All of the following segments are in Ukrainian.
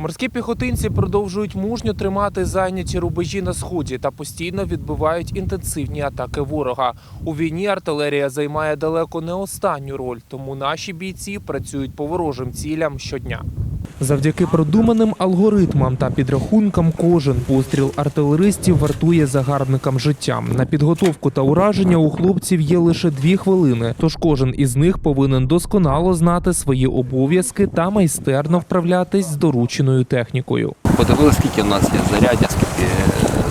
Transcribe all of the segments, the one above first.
Морські піхотинці продовжують мужньо тримати зайняті рубежі на сході та постійно відбивають інтенсивні атаки ворога. У війні артилерія займає далеко не останню роль, тому наші бійці працюють по ворожим цілям щодня. Завдяки продуманим алгоритмам та підрахункам кожен постріл артилеристів вартує загарбникам життям. На підготовку та ураження у хлопців є лише дві хвилини, тож кожен із них повинен досконало знати свої обов'язки та майстерно вправлятись з дорученою технікою. Подивилися, скільки в нас є зарядів, скільки е,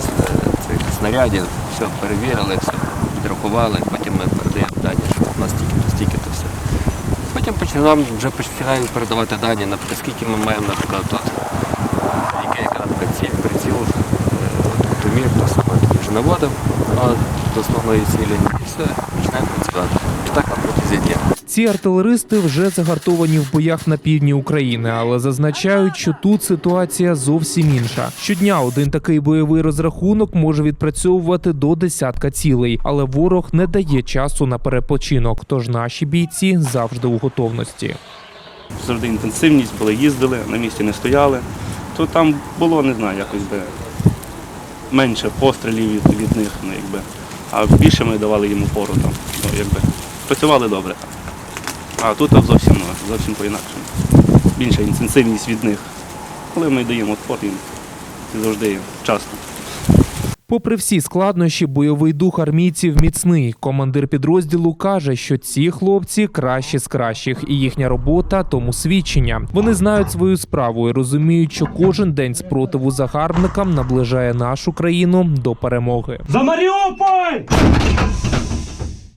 цих снарядів, все перевірили, все підрахували, потім ми передаємо дані, що в нас стільки-то, стільки-то все. Потім нам вже починаємо передавати дані, наприклад, скільки ми маємо, наприклад, яке, яка, наприклад, ціль, приціл, тумір, то саме вже наводив а, до основної цілі і все, починаємо працювати. І так на протязі дня. Ці артилеристи вже загартовані в боях на півдні України, але зазначають, що тут ситуація зовсім інша. Щодня один такий бойовий розрахунок може відпрацьовувати до десятка цілей, але ворог не дає часу на перепочинок. Тож наші бійці завжди у готовності. завжди інтенсивність, були їздили, на місці не стояли. То там було, не знаю, якось би менше пострілів від, від них, ну, якби. а більше ми давали їм опору там. Ну, якби. Працювали добре там. А тут зовсім, зовсім по-інакшому. Більша інтенсивність від них. Коли ми даємо опор їм завжди вчасно. Попри всі складнощі, бойовий дух армійців міцний. Командир підрозділу каже, що ці хлопці кращі з кращих, і їхня робота тому свідчення. Вони знають свою справу і розуміють, що кожен день спротиву загарбникам наближає нашу країну до перемоги. За Маріуполь!